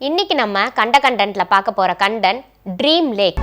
இன்னைக்கு நம்ம கண்ட கண்டென்ட்ல பார்க்க போற கண்டன் ட்ரீம் லேக்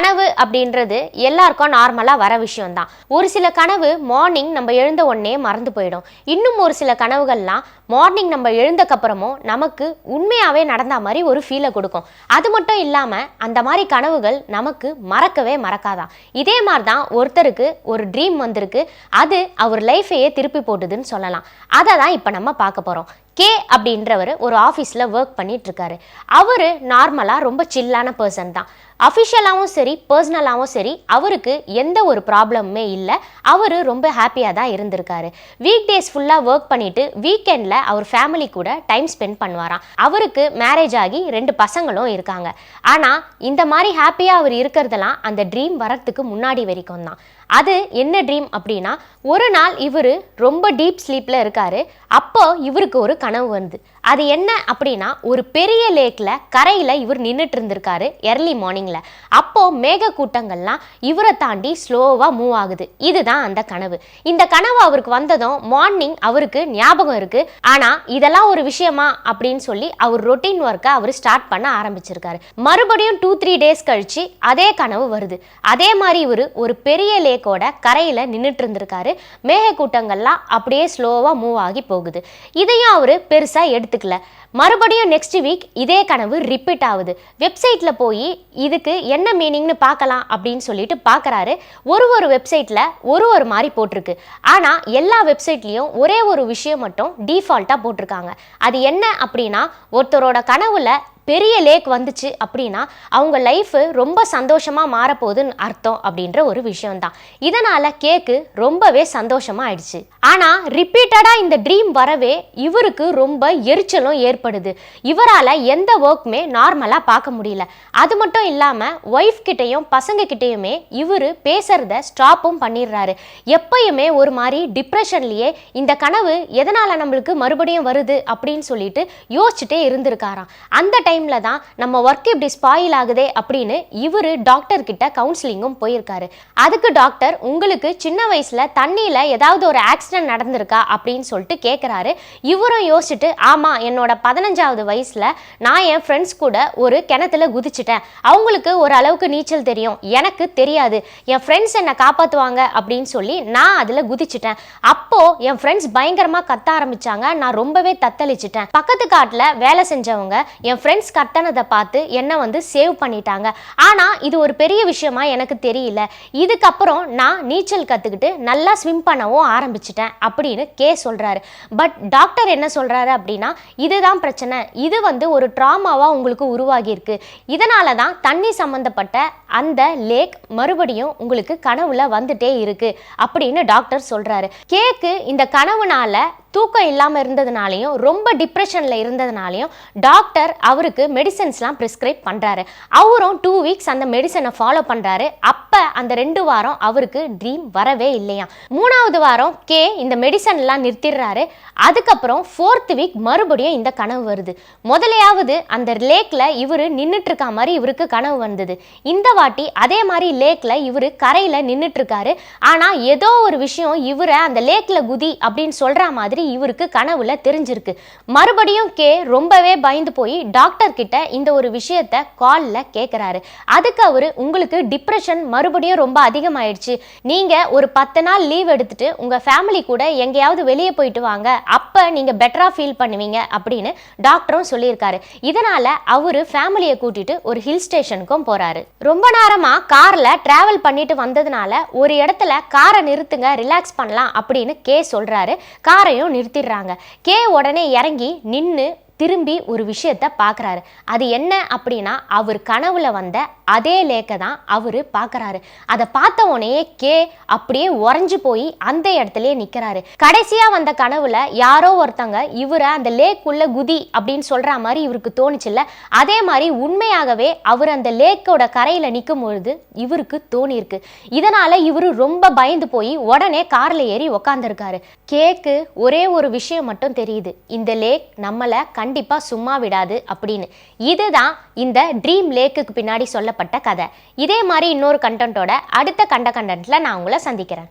கனவு அப்படின்றது எல்லாருக்கும் நார்மலாக வர விஷயம்தான். ஒரு சில கனவு மார்னிங் நம்ம எழுந்த உடனே மறந்து போயிடும். இன்னும் ஒரு சில கனவுகள்லாம் மார்னிங் நம்ம எழுந்தக்கப்புறமும் நமக்கு உண்மையாகவே நடந்த மாதிரி ஒரு ஃபீலை கொடுக்கும். அது மட்டும் இல்லாமல் அந்த மாதிரி கனவுகள் நமக்கு மறக்கவே மறக்காதான். இதே மாதிரி தான் ஒருத்தருக்கு ஒரு ட்ரீம் வந்திருக்கு. அது அவர் லைஃபையே திருப்பி போட்டுதுன்னு சொல்லலாம். அதை தான் இப்போ நம்ம பார்க்க போகிறோம் கே அப்படின்றவர் ஒரு ஆஃபீஸில் ஒர்க் பண்ணிகிட்ருக்காரு அவர் நார்மலாக ரொம்ப சில்லான பர்சன் தான். அஃபிஷியலாகவும் சரி பர்சனலாகவும் சரி அவருக்கு எந்த ஒரு ப்ராப்ளமுமே இல்லை. அவர் ரொம்ப ஹாப்பியாக தான் இருந்திருக்காரு. வீக் டேஸ் ஃபுல்லாக ஒர்க் பண்ணிட்டு வீக்கெண்டில் அவர் ஃபேமிலி கூட டைம் ஸ்பெண்ட் பண்ணுவாராம். அவருக்கு மேரேஜ் ஆகி ரெண்டு பசங்களும் இருக்காங்க. ஆனால் இந்த மாதிரி ஹாப்பியாக அவர் இருக்கிறதெல்லாம் அந்த ட்ரீம் வரத்துக்கு முன்னாடி வரைக்கும் தான். அது என்ன ட்ரீம் அப்படின்னா ஒரு நாள் இவர் ரொம்ப டீப் ஸ்லீப்பில் இருக்காரு. அப்போ இவருக்கு ஒரு கனவு வருது அது என்ன அப்படின்னா ஒரு பெரிய லேக்கில் கரையில் இவர் நின்றுட்டு இருந்திருக்காரு எர்லி மார்னிங்கில் அப்போது மேக கூட்டங்கள்லாம் இவரை தாண்டி ஸ்லோவாக மூவ் ஆகுது. இதுதான் அந்த கனவு. இந்த கனவு அவருக்கு வந்ததும் மார்னிங் அவருக்கு ஞாபகம் இருக்குது ஆனால் இதெல்லாம் ஒரு விஷயமா அப்படின்னு சொல்லி அவர் ரொட்டீன் ஒர்க்கை அவர் ஸ்டார்ட் பண்ண ஆரம்பிச்சிருக்காரு. மறுபடியும் டூ த்ரீ டேஸ் கழித்து அதே கனவு வருது. அதே மாதிரி இவர் ஒரு பெரிய லேக் லேக்கோட கரையில் நின்றுட்டு இருந்திருக்காரு. மேகக்கூட்டங்கள்லாம் அப்படியே ஸ்லோவாக மூவ் ஆகி போகுது. இதையும் அவர் பெருசாக எடுத்துக்கல. மறுபடியும் நெக்ஸ்ட் வீக் இதே கனவு ரிப்பீட் ஆகுது. வெப்சைட்டில் போய் இதுக்கு என்ன மீனிங்னு பார்க்கலாம் அப்படின்னு சொல்லிட்டு பார்க்குறாரு. ஒரு ஒரு வெப்சைட்டில் ஒரு ஒரு மாதிரி போட்டிருக்கு. ஆனால் எல்லா வெப்சைட்லேயும் ஒரே ஒரு விஷயம் மட்டும் டிஃபால்ட்டாக போட்டிருக்காங்க. அது என்ன அப்படின்னா ஒருத்தரோட கனவுல பெரிய லேக் வந்துச்சு அப்படின்னா அவங்க லைஃபு ரொம்ப சந்தோஷமாக மாறப்போகுதுன்னு அர்த்தம் அப்படின்ற ஒரு விஷயம்தான். இதனால் கேக்கு ரொம்பவே சந்தோஷமாக ஆயிடுச்சு. ஆனால் ரிப்பீட்டடாக இந்த ட்ரீம் வரவே இவருக்கு ரொம்ப எரிச்சலும் ஏற்படுது. இவரால் எந்த ஒர்க்குமே நார்மலாக பார்க்க முடியல. அது மட்டும் இல்லாமல் ஒய்ஃப் கிட்டேயும் பசங்க கிட்டேயுமே இவர் பேசுறத ஸ்டாப்பும் பண்ணிடுறாரு. எப்பயுமே ஒரு மாதிரி டிப்ரெஷன்லேயே இந்த கனவு எதனால் நம்மளுக்கு மறுபடியும் வருது அப்படின்னு சொல்லிட்டு யோசிச்சுட்டே இருந்திருக்காராம். அந்த டைம் டைமில் தான் நம்ம ஒர்க் இப்படி ஸ்பாயில் ஆகுதே அப்படின்னு இவர் டாக்டர் கிட்ட கவுன்சிலிங்கும் போயிருக்காரு. அதுக்கு டாக்டர் உங்களுக்கு சின்ன வயசில் தண்ணியில் ஏதாவது ஒரு ஆக்சிடென்ட் நடந்திருக்கா? அப்படின்னு சொல்லிட்டு கேட்குறாரு இவரும் யோசிச்சுட்டு ஆமாம் என்னோட பதினஞ்சாவது வயசில் நான் என் ஃப்ரெண்ட்ஸ் கூட ஒரு கிணத்துல குதிச்சிட்டேன். அவங்களுக்கு ஒரு அளவுக்கு நீச்சல் தெரியும். எனக்கு தெரியாது. என் ஃப்ரெண்ட்ஸ் என்னை காப்பாற்றுவாங்க அப்படின்னு சொல்லி நான் அதில் குதிச்சிட்டேன். அப்போ என் ஃப்ரெண்ட்ஸ் பயங்கரமாக கத்த ஆரம்பிச்சாங்க. நான் ரொம்பவே தத்தளிச்சிட்டேன். பக்கத்து காட்டில் வேலை செஞ்சவங்க என் ஃப்ரெண்ட்ஸ் கத்தனதை பார்த்து என்னை வந்து சேவ் பண்ணிட்டாங்க. ஆனால் இது ஒரு பெரிய விஷயமா எனக்கு தெரியல. இதுக்கப்புறம் நான் நீச்சல் கற்றுக்கிட்டு நல்லா ஸ்விம் பண்ணவும் ஆரம்பிச்சிட்டேன் அப்படின்னு கே சொல்கிறாரு பட் டாக்டர் என்ன சொல்கிறாரு அப்படின்னா இதுதான் பிரச்சனை. இது வந்து ஒரு ட்ராமாவாக உங்களுக்கு உருவாகியிருக்கு. இதனால தான் தண்ணி சம்மந்தப்பட்ட அந்த லேக் மறுபடியும் உங்களுக்கு கனவுல வந்துட்டே இருக்கு. அப்படின்னு டாக்டர் சொல்கிறாரு கேக்கு இந்த கனவுனால தூக்கம் இல்லாமல் இருந்ததுனாலையும் ரொம்ப டிப்ரெஷனில் இருந்ததுனாலையும் டாக்டர் அவருக்கு மெடிசன்ஸ்லாம் ப்ரிஸ்கிரைப் பண்ணுறாரு அவரும் டூ வீக்ஸ் அந்த மெடிசனை ஃபாலோ பண்ணுறாரு அப் அந்த ரெண்டு வாரம் அவருக்கு ட்ரீம் வரவே இல்லையா மூணாவது வாரம் கே இந்த மெடிசன்லாம் நிறுத்திடுறாரு. அதுக்கப்புறம் ஃபோர்த் வீக் மறுபடியும் இந்த கனவு வருது. முதலையாவது அந்த லேக்கில் இவர் நின்றுட்டு இருக்க மாதிரி இவருக்கு கனவு வந்தது. இந்த வாட்டி அதே மாதிரி லேக்கில் இவர் கரையில் நின்றுட்டு இருக்காரு ஆனால் ஏதோ ஒரு விஷயம் இவரை அந்த லேக்கில் குதி அப்படின்னு சொல்கிற மாதிரி இவருக்கு கனவுல தெரிஞ்சிருக்கு. மறுபடியும் கே ரொம்பவே பயந்து போய் டாக்டர் கிட்ட இந்த ஒரு விஷயத்த காலில் கேட்குறாரு அதுக்கு அவர் உங்களுக்கு டிப்ரெஷன் மறு மறுபடியும் ரொம்ப அதிகமாயிடுச்சு. நீங்கள் ஒரு பத்து நாள் லீவ் எடுத்துட்டு உங்கள் ஃபேமிலி கூட எங்கேயாவது வெளியே போயிட்டு வாங்க. அப்போ நீங்கள் பெட்டராக ஃபீல் பண்ணுவீங்க அப்படின்னு டாக்டரும் சொல்லியிருக்காரு. இதனால் அவர் ஃபேமிலியை கூட்டிட்டு ஒரு ஹில் ஸ்டேஷனுக்கும் போகிறாரு ரொம்ப நேரமாக காரில் ட்ராவல் பண்ணிட்டு வந்ததுனால ஒரு இடத்துல காரை நிறுத்துங்க ரிலாக்ஸ் பண்ணலாம் அப்படின்னு கே சொல்கிறாரு காரையும் நிறுத்திடுறாங்க. கே உடனே இறங்கி நின்று திரும்பி ஒரு விஷயத்த பார்க்குறாரு. அது என்ன அப்படின்னா அவர் கனவுல வந்த அதே லேக்கை தான் அவர் பார்க்குறாரு. அதை பார்த்த உடனே கே அப்படியே உறைஞ்சு போய் அந்த இடத்துலயே நிற்கிறாரு கடைசியாக வந்த கனவுல யாரோ ஒருத்தங்க இவரை அந்த லேக்குள்ள குதி அப்படின்னு சொல்கிற மாதிரி இவருக்கு தோணுச்சுல்ல அதே மாதிரி உண்மையாகவே அவர் அந்த லேக்கோட கரையில் நிற்கும் பொழுது இவருக்கு தோணியிருக்கு. இதனால் இவர் ரொம்ப பயந்து போய் உடனே காரில் ஏறி உக்காந்துருக்காரு. கேக்கு ஒரே ஒரு விஷயம் மட்டும் தெரியுது. இந்த லேக் நம்மளை கண் கண்டிப்பாக சும்மா விடாது அப்படின்னு. இதுதான் இந்த ட்ரீம் லேக்குக்கு பின்னாடி சொல்லப்பட்ட கதை. இதே மாதிரி இன்னொரு கண்டென்ட்டோட அடுத்த கண்ட கண்டென்ட்டில் நான் உங்களை சந்திக்கிறேன்.